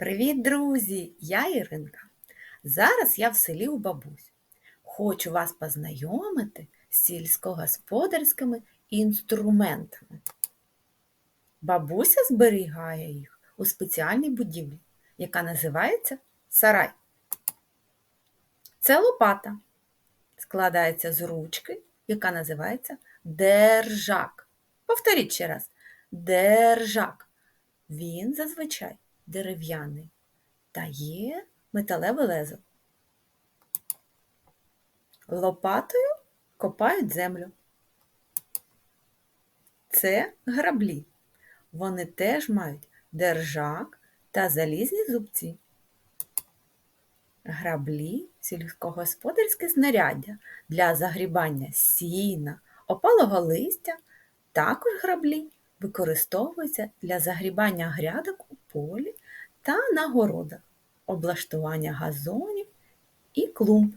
Привіт, друзі! Я Іринка. Зараз я в селі у бабусь. Хочу вас познайомити з сільськогосподарськими інструментами. Бабуся зберігає їх у спеціальній будівлі, яка називається сарай. Це лопата. Складається з ручки, яка називається держак. Повторіть ще раз. Держак. Він зазвичай дерев'яний та є металеве лезо. Лопатою копають землю. Це граблі. Вони теж мають держак та залізні зубці. Граблі сільськогосподарське знаряддя для загрібання сіна, опалого листя, також граблі використовуються для загрібання грядок у полі та на городах, облаштування газонів і клумб.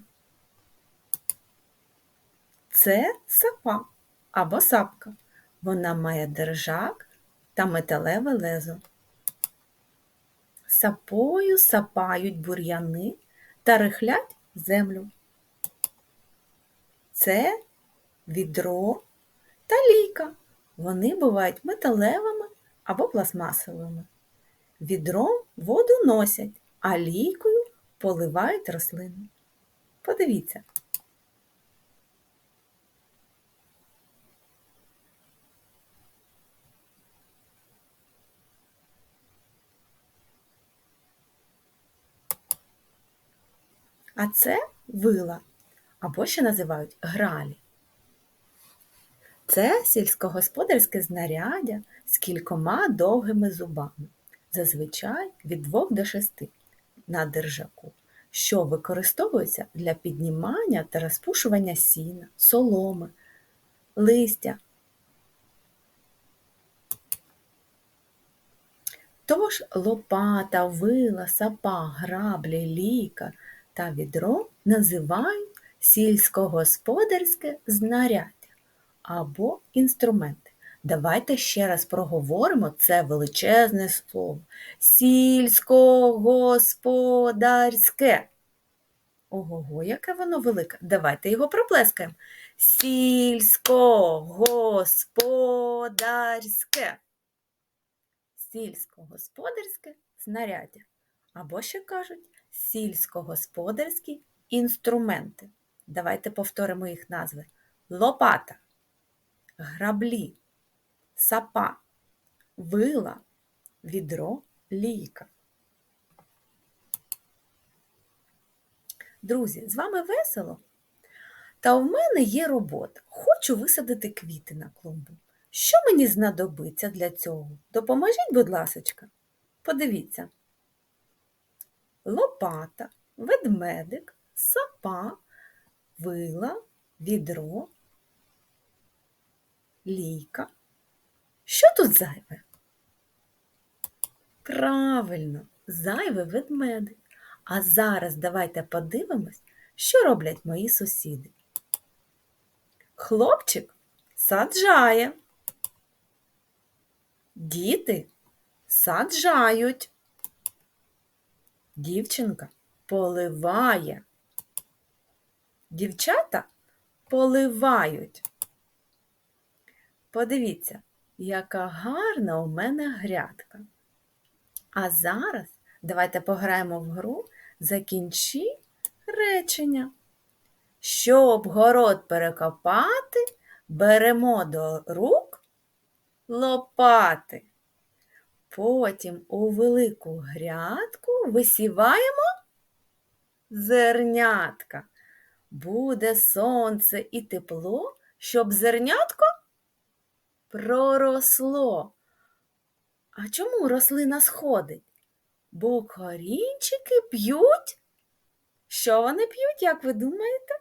Це сапа або сапка. Вона має держак та металеве лезо. Сапою сапають бур'яни та рихлять землю. Це відро та лійка. Вони бувають металевими або пластмасовими. Відром воду носять, а лійкою поливають рослини. Подивіться. А це вила, або ще називають гралі. Це сільськогосподарське знаряддя з кількома довгими зубами, зазвичай від 2 до 6 на держаку, що використовується для піднімання та розпушування сіна, соломи, листя. Тож лопата, вила, сапа, граблі, ліка та відро називають сільськогосподарське знаряддя або інструменти. Давайте ще раз проговоримо це величезне слово. Сільськогосподарське. Ого, яке воно велике. Давайте його проплескаємо. Сільськогосподарське. Сільськогосподарське знаряддя. Або ще кажуть сільськогосподарські інструменти. Давайте повторимо їх назви. Лопата, граблі, сапа, вила, відро, лійка. Друзі, з вами весело? Та у мене є робота. Хочу висадити квіти на клумбу. Що мені знадобиться для цього? Допоможіть, будь ласочка. Подивіться. Лопата, ведмедик, сапа, вила, відро, лійка. Що тут зайве? Правильно, зайве ведмедик. А зараз давайте подивимось, що роблять мої сусіди. Хлопчик саджає. Діти саджають. Дівчинка поливає. Дівчата поливають. Подивіться, яка гарна у мене грядка. А зараз давайте пограємо в гру закінчи речення. Щоб город перекопати, беремо до рук лопати. Потім у велику грядку висіваємо зернятка. Буде сонце і тепло, щоб зернятко проросло. А чому рослина сходить? Бо корінчики п'ють. Що вони п'ють, як ви думаєте?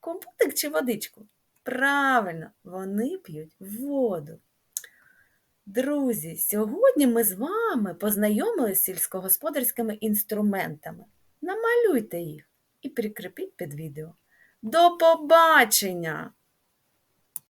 Компотик чи водичку? Правильно, вони п'ють воду. Друзі, сьогодні ми з вами познайомилися з сільськогосподарськими інструментами. Намалюйте їх і прикріпіть під відео. До побачення!